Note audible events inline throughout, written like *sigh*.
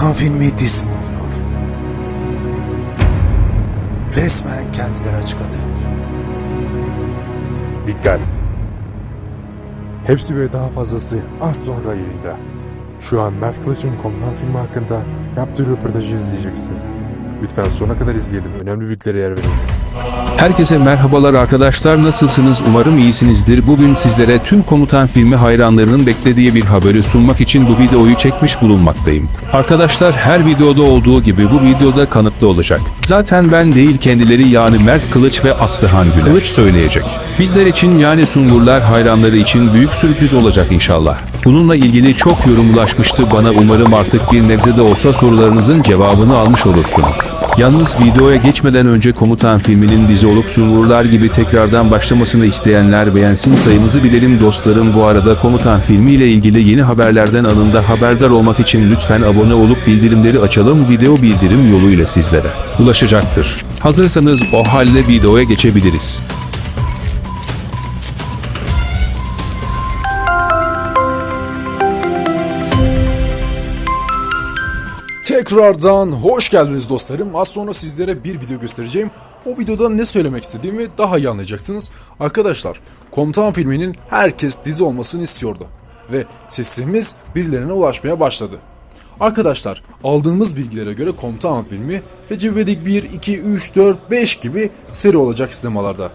Komutan filmi dizi mi oluyor? Resmen kendileri açıkladı. Dikkat! Hepsi ve daha fazlası az sonra yayında. Şu an Mert Kılıç'ın komutan filmi hakkında yaptığı röportajı izleyeceksiniz. Lütfen sona kadar izleyelim. Önemli bilgilere yer verin. Herkese merhabalar arkadaşlar nasılsınız umarım iyisinizdir. Bugün sizlere tüm komutan filmi hayranlarının beklediği bir haberi sunmak için bu videoyu çekmiş bulunmaktayım. Arkadaşlar her videoda olduğu gibi bu videoda kanıtlı olacak. Zaten ben değil kendileri yani Mert Kılıç ve Aslıhan Güler. Kılıç söyleyecek. Bizler için yani Sungurlar hayranları için büyük sürpriz olacak inşallah. Bununla ilgili çok yorum ulaşmıştı bana umarım artık bir nebze de olsa sorularınızın cevabını almış olursunuz. Yalnız videoya geçmeden önce komutan filminin dizi olup Sungurlar gibi tekrardan başlamasını isteyenler beğensin sayımızı bilelim dostlarım bu arada komutan filmi ile ilgili yeni haberlerden anında haberdar olmak için lütfen abone olup bildirimleri açalım video bildirim yoluyla sizlere ulaşacaktır. Hazırsanız o halde videoya geçebiliriz. Tekrardan hoş geldiniz dostlarım. Az sonra sizlere bir video göstereceğim. O videoda ne söylemek istediğimi daha iyi anlayacaksınız. Arkadaşlar, Komutan filminin herkes dizi olmasını istiyordu. Ve sesimiz birilerine ulaşmaya başladı. Arkadaşlar, aldığımız bilgilere göre Komutan filmi Recep İvedik 1, 2, 3, 4, 5 gibi seri olacak sinemalarda.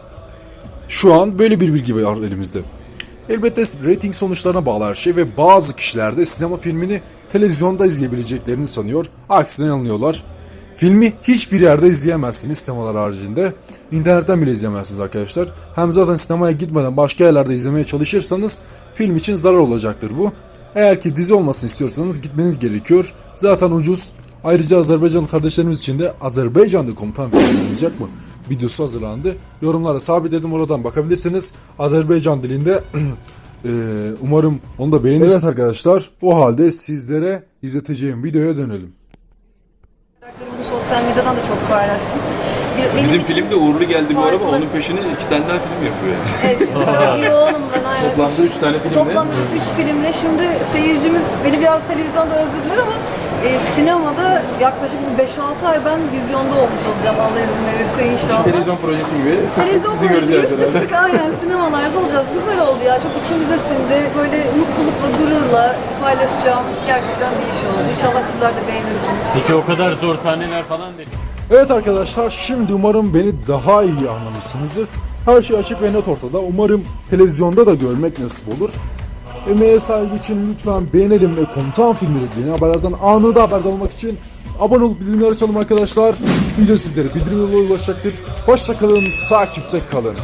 Şu an böyle bir bilgi var elimizde. Elbette rating sonuçlarına bağlı her şey ve bazı kişiler de sinema filmini televizyonda izleyebileceklerini sanıyor. Aksine yanılıyorlar. Filmi hiçbir yerde izleyemezsiniz sinemalar haricinde. İnternetten bile izleyemezsiniz arkadaşlar. Hem zaten sinemaya gitmeden başka yerlerde izlemeye çalışırsanız film için zarar olacaktır bu. Eğer ki dizi olmasını istiyorsanız gitmeniz gerekiyor. Zaten ucuz. Ayrıca Azerbaycanlı kardeşlerimiz için de Azerbaycan'da komutan filmi oynayacak mı? Videosu hazırlandı. Yorumlara sabitledim oradan bakabilirsiniz. Azerbaycan dilinde eee, *clears throat* umarım onu da beğenirsiniz. Evet arkadaşlar o halde sizlere izleteceğim videoya dönelim. Karakterimi sosyal medyadan da çok paylaştım. Bir, benim Bizim için film de uğurlu geldi bu araba. farklı- Onun peşine iki tane daha film yapıyor yani. Evet şimdi *laughs* biraz yoğunum ben aynen. Toplamda üç tane filmle. Toplamda 3 filmle şimdi seyircimiz beni biraz televizyonda özlediler ama e, sinemada yaklaşık bir 5-6 ay ben vizyonda olmuş olacağım Allah izin verirse inşallah. Televizyon projesi gibi. Televizyon Sizi göreceğiz projesi sık sık aynen sinemalarda olacağız. Güzel oldu ya çok içimize sindi. Böyle mutlulukla, gururla paylaşacağım. Gerçekten bir iş oldu. İnşallah sizler de beğenirsiniz. Peki o kadar zor sahneler falan değil. Evet arkadaşlar şimdi umarım beni daha iyi anlamışsınızdır. Her şey açık ve net ortada. Umarım televizyonda da görmek nasip olur. Emeğe saygı için lütfen beğenelim ve komutan filmleri yeni haberlerden anında haberdar olmak için abone olup bildirimleri açalım arkadaşlar. Video sizlere bildirim ulaşacaktır. Hoşçakalın, takipte kalın.